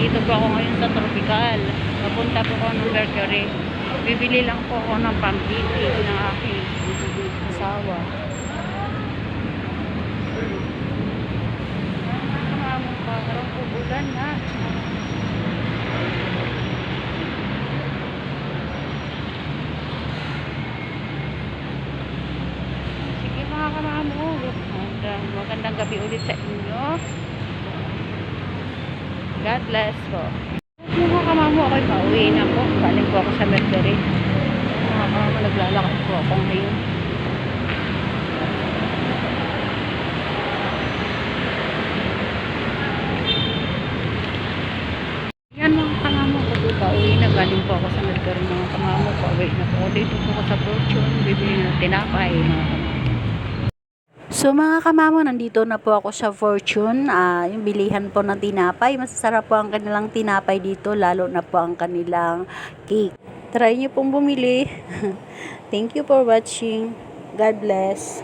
Nandito po ako ngayon sa Tropical. Papunta po ako ng Mercury. Bibili lang po ako ng pampipig ng aking asawa. Kamamong pa, parang pubulan na. Sige mga. Magandang, magandang gabi ulit sa inyo. God bless po. Mga kamamo, ako'y pauwi na po. Galing po ako sa Mercury. Mga kamamo, naglalakad po ako ngayon. Yan mga kamamo ko po pauwi na. Galing po ako sa Mercury mga kamamo. Pauwi na po. Dito po ako sa Fortune. Bibili ng tinapay mga kamamo. So mga kamamo, nandito na po ako sa Fortune, ah, yung bilihan po ng tinapay. Masasarap po ang kanilang tinapay dito, lalo na po ang kanilang cake. Try nyo pong bumili. Thank you for watching. God bless.